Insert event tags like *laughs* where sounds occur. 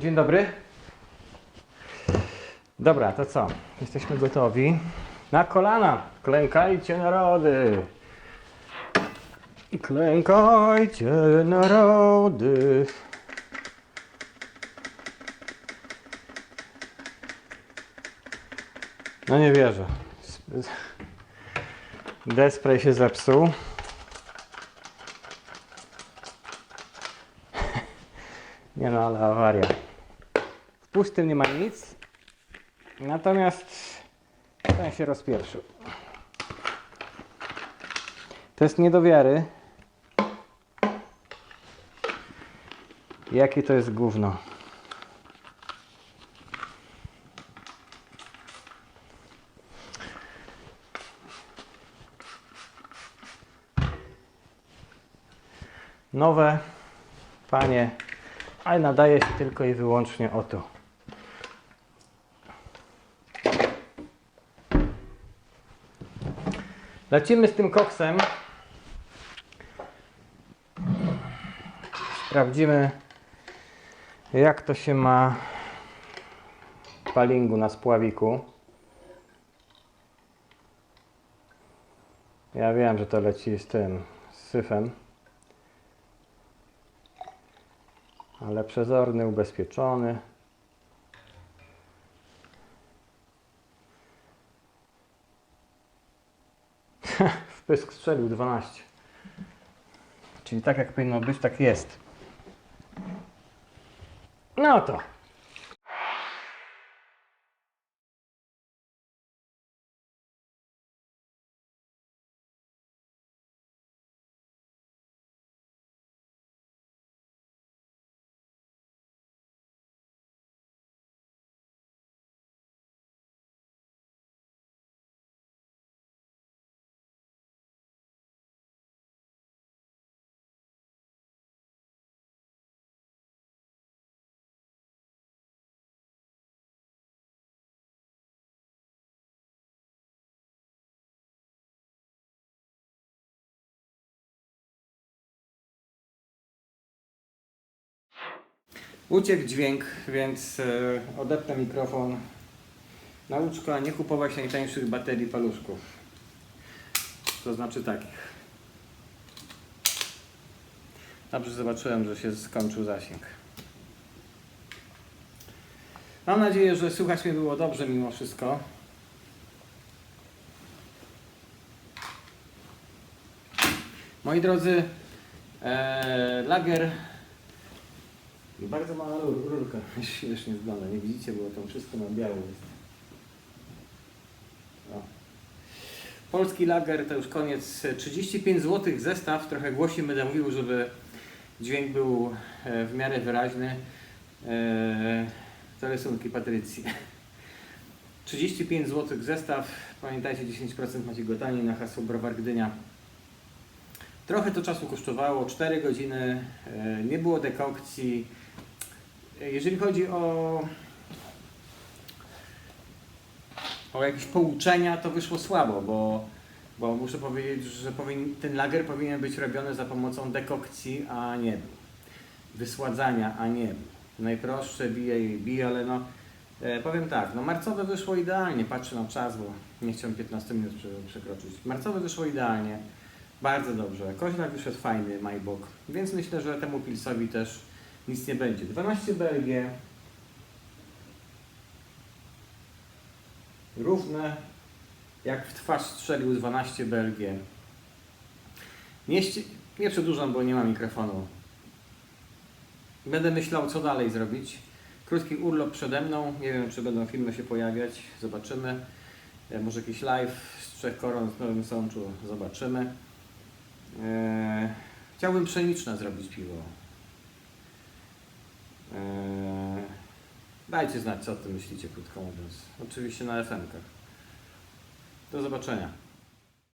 Dzień dobry. Dobra, to co? Jesteśmy gotowi. Na kolana! Klękajcie narody! Klękajcie narody! No nie wierzę. Despray się zepsuł. Nie no, ale awaria. W pustym nie ma nic. Natomiast ten się rozpierszył. To jest nie do wiary. Jakie to jest gówno. Nowe, panie, ale nadaje się tylko i wyłącznie o to. Lecimy z tym koksem. Sprawdzimy, jak to się ma w palingu na spławiku. Ja wiem, że to leci z tym, z syfem. Ale przezorny, ubezpieczony. *laughs* w pysk strzelił 12. Czyli tak jak powinno być, tak jest. No to. Uciekł dźwięk, więc e, odepnę mikrofon. Nauczka nie kupować najtańszych baterii paluszków. To znaczy takich. Dobrze zobaczyłem, że się skończył zasięg. Mam nadzieję, że słychać mnie było dobrze mimo wszystko. Moi drodzy, e, lager bardzo mała rur- rurka, *laughs* śmiesznie wygląda, nie widzicie, bo to wszystko na biało jest. O. Polski lager to już koniec, 35 zł zestaw, trochę głośniej będę mówił, żeby dźwięk był e, w miarę wyraźny. E, To rysunki Patrycji. *laughs* 35 zł zestaw, pamiętajcie 10% macie go taniej na hasło Browar Gdynia. Trochę to czasu kosztowało, 4 godziny, e, nie było dekokcji. Jeżeli chodzi o, o jakieś pouczenia, to wyszło słabo, bo, bo muszę powiedzieć, że powin, ten lager powinien być robiony za pomocą dekokcji, a nie był. Wysładzania, a nie był. Najprostsze bije i bije, ale no e, powiem tak, no marcowe wyszło idealnie, patrzę na czas, bo nie chciałem 15 minut prze- przekroczyć. Marcowe wyszło idealnie. Bardzo dobrze. Koźlak jest fajny, Majbok. Więc myślę, że temu Pilsowi też nic nie będzie. 12 Belgie. Równe. Jak w twarz strzelił 12 Belgie. Nie, nie przedłużam, bo nie ma mikrofonu. Będę myślał, co dalej zrobić. Krótki urlop przede mną. Nie wiem, czy będą filmy się pojawiać. Zobaczymy. E, Może jakiś live z Trzech Koron w Nowym Sączu. Zobaczymy. Eee, chciałbym pszeniczne zrobić piwo. Eee, dajcie znać, co o tym myślicie, krótko mówiąc. Oczywiście na FM-kach. Do zobaczenia.